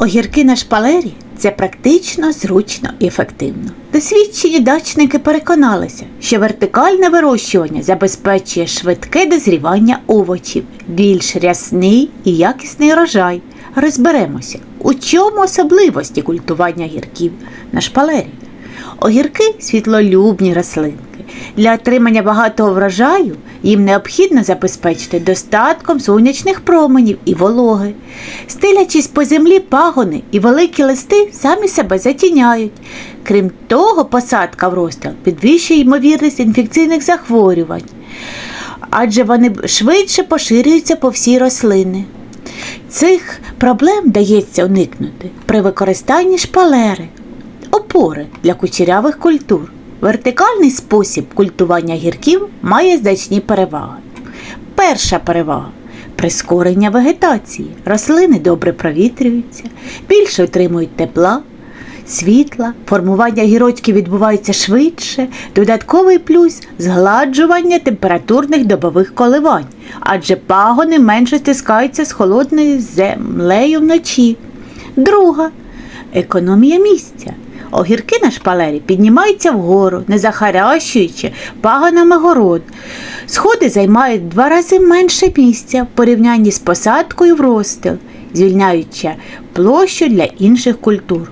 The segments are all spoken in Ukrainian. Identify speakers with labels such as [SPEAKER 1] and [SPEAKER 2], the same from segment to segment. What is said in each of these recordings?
[SPEAKER 1] Огірки на шпалері це практично, зручно і ефективно. Досвідчені дачники переконалися, що вертикальне вирощування забезпечує швидке дозрівання овочів, більш рясний і якісний урожай. Розберемося, у чому особливості культування огірків на шпалері. Огірки світлолюбні рослинки. Для отримання багатого врожаю їм необхідно забезпечити достатком сонячних променів і вологи. Стилячись по землі пагони і великі листи самі себе затіняють. Крім того, посадка в розстріл підвищує ймовірність інфекційних захворювань, адже вони швидше поширюються по всій рослини. Цих проблем дається уникнути при використанні шпалери, опори для кучерявих культур. Вертикальний спосіб культування гірків має значні переваги. Перша перевага прискорення вегетації. Рослини добре провітрюються, більше отримують тепла, світла, формування гірочків відбувається швидше, додатковий плюс згладжування температурних добових коливань, адже пагони менше стискаються з холодною землею вночі. Друга економія місця. Огірки на шпалері піднімаються вгору, не захаращуючи пагонами город. Сходи займають два рази менше місця в порівнянні з посадкою в розстил, звільняючи площу для інших культур.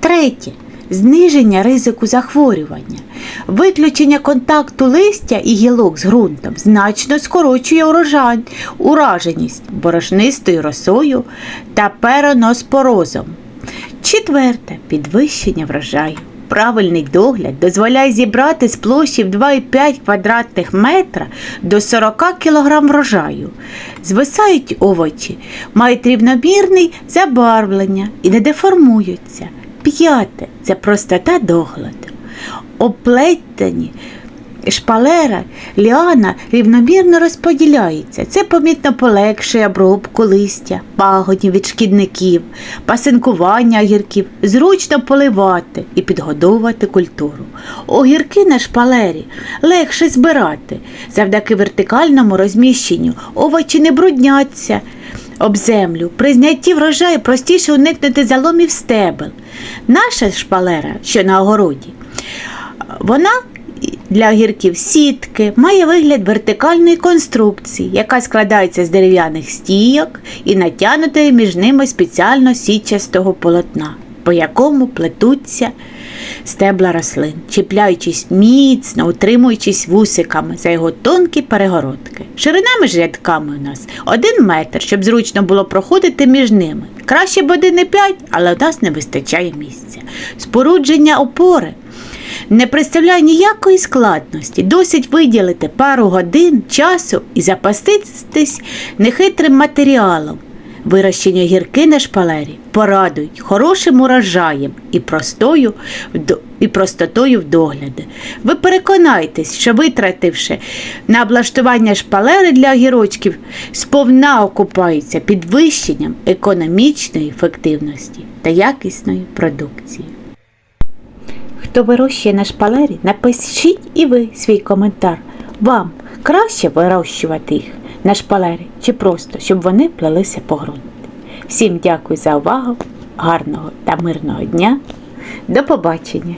[SPEAKER 1] Третє. Зниження ризику захворювання. Виключення контакту листя і гілок з ґрунтом значно скорочує урожай, ураженість борошнистою росою та пероноспорозом. Четверте підвищення врожаю. Правильний догляд дозволяє зібрати з площі в 2,5 квадратних метра до 40 кг врожаю. Звисають овочі, мають рівномірне забарвлення і не деформуються. П'яте це простота догляду. Оплетені шпалера, ліана рівномірно розподіляється. Це помітно полегшує обробку листя, пагонів від шкідників, пасинкування огірків, зручно поливати і підгодовувати культуру. Огірки на шпалері легше збирати. Завдяки вертикальному розміщенню овочі не брудняться. Об землю при знятті врожаю простіше уникнути заломів стебел. Наша шпалера, що на огороді, вона для огірків сітки має вигляд вертикальної конструкції, яка складається з дерев'яних стійок і натягнутої між ними спеціально сітчастого полотна, по якому плетуться стебла рослин, чіпляючись міцно, утримуючись вусиками за його тонкі перегородки. Ширина між рядками у нас один метр, щоб зручно було проходити між ними. Краще б один і п'ять, але у нас не вистачає місця. Спорудження опори не представляє ніякої складності. Досить виділити пару годин часу і запаститись нехитрим матеріалом. Вирощені гірки на шпалері порадують хорошим урожаєм і простою і простотою в догляді. Ви переконайтесь, що витративши на облаштування шпалери для огірочків, сповна окупаються підвищенням економічної ефективності та якісної продукції. Хто вирощує на шпалері, напишіть і ви свій коментар. Вам краще вирощувати їх на шпалері чи просто, щоб вони плелися по ґрунті. Всім дякую за увагу, гарного та мирного дня. До побачення!